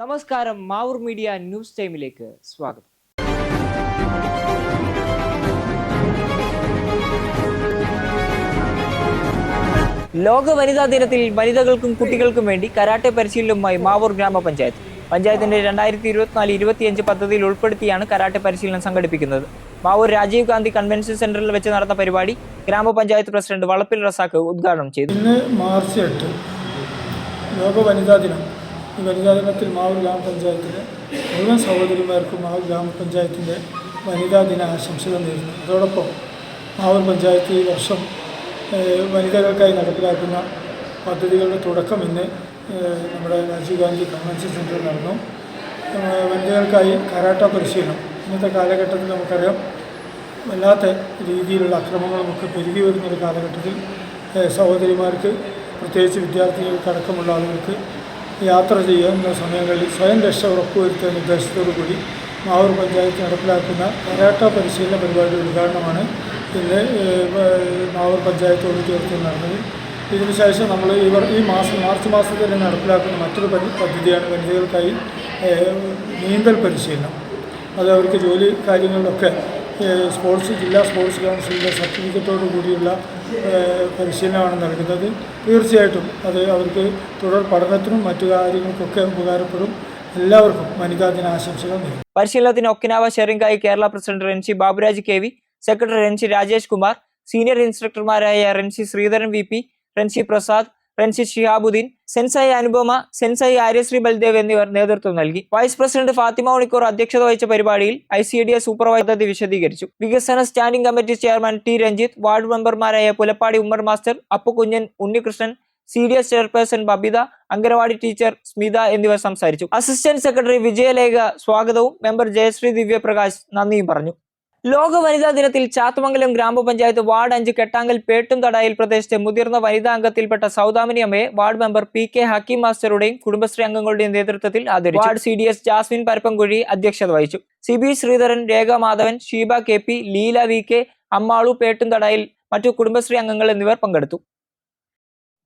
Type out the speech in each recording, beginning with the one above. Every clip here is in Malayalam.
നമസ്കാരം മാവൂർ മീഡിയ ന്യൂസ് ടൈമിലേക്ക് സ്വാഗതം. ലോക വനിതാ ദിനത്തിൽ വനിതകൾക്കും കുട്ടികൾക്കും വേണ്ടി കരാട്ടെ പരിശീലനവുമായി മാവൂർ ഗ്രാമപഞ്ചായത്ത്. പഞ്ചായത്തിന്റെ രണ്ടായിരത്തി ഇരുപത്തിനാല് ഇരുപത്തിയഞ്ച് പദ്ധതിയിൽ ഉൾപ്പെടുത്തിയാണ് കരാട്ടെ പരിശീലനം സംഘടിപ്പിക്കുന്നത്. മാവൂർ രാജീവ് ഗാന്ധി കൺവെൻഷൻ സെന്ററിൽ വെച്ച് നടന്ന പരിപാടി ഗ്രാമപഞ്ചായത്ത് പ്രസിഡന്റ് വളപ്പിൽ റസാഖ് ഉദ്ഘാടനം ചെയ്തു. ഇന്ന് മാർച്ച് എട്ട് ലോക വനിതാ ദിനം. ഈ വനിതാ ദിനത്തിൽ മാവൂർ ഗ്രാമപഞ്ചായത്തിലെ മുഴുവൻ സഹോദരിമാർക്കും മാവൂർ ഗ്രാമപഞ്ചായത്തിന്റെ വനിതാ ദിന ആശംസകൾ നേരുന്നു. അതോടൊപ്പം മാവൂർ പഞ്ചായത്ത് ഈ വർഷം വനിതകൾക്കായി നടപ്പിലാക്കുന്ന പദ്ധതികളുടെ തുടക്കം ഇന്ന് നമ്മുടെ രാജീവ് ഗാന്ധി കൺവെൻഷൻ സെന്ററിൽ നടന്നു. വനിതകൾക്കായി കരാട്ട പരിശീലനം. ഇന്നത്തെ കാലഘട്ടത്തിൽ നമുക്കറിയാം വല്ലാത്ത രീതിയിലുള്ള അക്രമങ്ങളുമൊക്കെ പെരുകി വരുന്നൊരു കാലഘട്ടത്തിൽ സഹോദരിമാർക്ക് പ്രത്യേകിച്ച് വിദ്യാർത്ഥികൾക്ക് വിദ്യാർത്ഥികൾക്കടക്കമുള്ള ആളുകൾക്ക് യാത്ര ചെയ്യുന്ന സമയങ്ങളിൽ സ്വയം രക്ഷ ഉറപ്പുവരുത്തുന്ന ഉദ്ദേശത്തോടു കൂടി മാവൂർ പഞ്ചായത്ത് നടപ്പിലാക്കുന്ന കരാട്ട പരിശീലന പരിപാടിയുടെ ഉദ്ഘാടനമാണ് ഇന്ന് മാവൂർ പഞ്ചായത്ത് ചേർത്ത് നടന്നത്. ഇതിനുശേഷം നമ്മൾ ഇവർ ഈ മാസം മാർച്ച് മാസത്തിൽ തന്നെ നടപ്പിലാക്കുന്ന മറ്റൊരു പദ്ധതിയാണ് വനിതകൾക്കായി നീന്തൽ പരിശീലനം. അത് അവർക്ക് ജോലി കാര്യങ്ങളിലൊക്കെ സ്പോർട്സ് ജില്ലാ സ്പോർട്സ് കൗൺസിലിന്റെ സർട്ടിഫിക്കറ്റോട് കൂടിയുള്ള പരിശീലനമാണ് നൽകുന്നത്. തീർച്ചയായിട്ടും അത് അവർക്ക് തുടർ പഠനത്തിനും മറ്റു കാര്യങ്ങൾക്കൊക്കെ ഉപകാരപ്പെടും. എല്ലാവർക്കും വനിതാ ദിനാശംസകൾ നൽകും പരിശീലനത്തിന് Okinawa ഷെറിംഗായി Kerala president Renshi Baburaj K V secretary Renshi Rajesh Kumar senior ഇൻസ്ട്രക്ടർമാരായ Renshi Sreedharan V P Renshi Prasad Renshi Shihabuddin sensei Anupama sensei Aryasree Baldev എന്നിവർ നേതൃത്വം നൽകി. വൈസ് പ്രസിഡന്റ് ഫാത്തിമ ഉണിക്കൂർ അധ്യക്ഷത വഹിച്ച പരിപാടിയിൽ I C D S supervisor വിശദീകരിച്ചു. വികസന standing committee chairman T Ranjith ward മെമ്പർമാരായ Pulappadi Ummer master Appukunjan Unnikrishnan C D S chairperson Babitha anganwadi teacher Smitha എന്നിവർ സംസാരിച്ചു. അസിസ്റ്റന്റ് സെക്രട്ടറി വിജയലേഖ സ്വാഗതവും മെമ്പർ ജയശ്രീ ദിവ്യപ്രകാശ് നന്ദിയും പറഞ്ഞു. ലോക വനിതാ ദിനത്തിൽ ചാത്തുമംഗലം ഗ്രാമപഞ്ചായത്ത് വാർഡ് അഞ്ച് കെട്ടാങ്കൽ പേട്ടും തടായിൽ പ്രദേശത്തെ മുതിർന്ന വനിതാ അംഗത്തിൽപ്പെട്ട സൗദാമിനി അമ്മയെ ward member P K Hakeem മാസ്റ്ററുടെയും Kudumbashree അംഗങ്ങളുടെയും നേതൃത്വത്തിൽ ആദരിച്ചു. Ward C D S Jasmine Parappankuzhi അധ്യക്ഷത വഹിച്ചു. C B Sreedharan Rekha Madhavan Sheeba K P Leela V K Ammalu പേട്ടും തടായിൽ മറ്റു കുടുംബശ്രീ അംഗങ്ങൾ എന്നിവർ പങ്കെടുത്തു.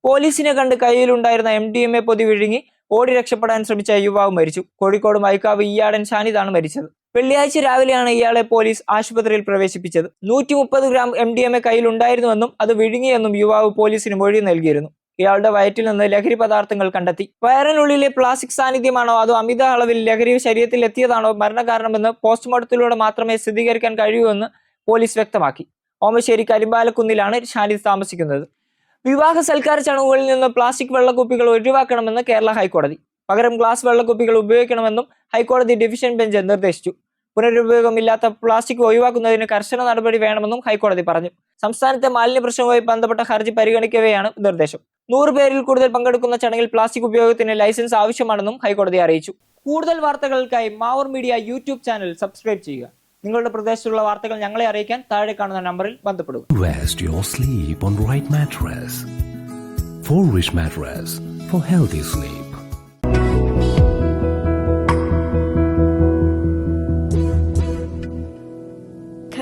പോലീസിനെ കണ്ട് കയ്യിലുണ്ടായിരുന്ന എം ഡി എം എ പൊതി വിഴുങ്ങി ഓടി രക്ഷപ്പെടാൻ ശ്രമിച്ച യുവാവ് മരിച്ചു. കോഴിക്കോട് മൈക്കാവ് ഇയാടൻ ഷാനിദാണ് മരിച്ചത്. വെള്ളിയാഴ്ച രാവിലെയാണ് ഇയാളെ പോലീസ് ആശുപത്രിയിൽ പ്രവേശിപ്പിച്ചത്. നൂറ്റി മുപ്പത് gram M D M A കയ്യിലുണ്ടായിരുന്നുവെന്നും അത് വിഴുങ്ങിയെന്നും യുവാവ് പോലീസിന് മൊഴി നൽകിയിരുന്നു. ഇയാളുടെ വയറ്റിൽ നിന്ന് ലഹരി പദാർത്ഥങ്ങൾ കണ്ടെത്തി. വയറിനുള്ളിലെ പ്ലാസ്റ്റിക് സാന്നിധ്യമാണോ അതോ അമിത അളവിൽ ലഹരി ശരീരത്തിൽ എത്തിയതാണോ മരണകാരണമെന്ന് പോസ്റ്റ്മോർട്ടത്തിലൂടെ മാത്രമേ സ്ഥിരീകരിക്കാൻ കഴിയൂ എന്ന് പോലീസ് വ്യക്തമാക്കി. ഓമശ്ശേരി കരിമ്പാലക്കുന്നിലാണ് ഷാനിദ് താമസിക്കുന്നത്. വിവാഹ സൽക്കാര ചടങ്ങുകളിൽ നിന്ന് പ്ലാസ്റ്റിക് വെള്ളക്കുപ്പികൾ ഒഴിവാക്കണമെന്ന് കേരള ഹൈക്കോടതി. പകരം ഗ്ലാസ് വെള്ളക്കുപ്പികൾ ഉപയോഗിക്കണമെന്നും ഹൈക്കോടതി ഡിവിഷൻ ബെഞ്ച് നിർദ്ദേശിച്ചു. പുനരുപയോഗമില്ലാത്ത പ്ലാസ്റ്റിക് ഒഴിവാക്കുന്നതിന് കർശന നടപടി വേണമെന്നും ഹൈക്കോടതി പറഞ്ഞു. സംസ്ഥാനത്തെ മാലിന്യ പ്രശ്നവുമായി ബന്ധപ്പെട്ട ഹർജി പരിഗണിക്കവെയാണ് നിർദ്ദേശം. നൂറ് പേരിൽ കൂടുതൽ പങ്കെടുക്കുന്ന ചടങ്ങിൽ പ്ലാസ്റ്റിക് ഉപയോഗത്തിന് ലൈസൻസ് ആവശ്യമാണെന്നും ഹൈക്കോടതി അറിയിച്ചു. കൂടുതൽ വാർത്തകൾക്കായി Mavoor media YouTube channel subscribe ചെയ്യുക. നിങ്ങളുടെ പ്രദേശത്തുള്ള വാർത്തകൾ ഞങ്ങളെ അറിയിക്കാൻ താഴെ കാണുന്ന നമ്പറിൽ ബന്ധപ്പെടുക. For rich mattress for healthy sleep.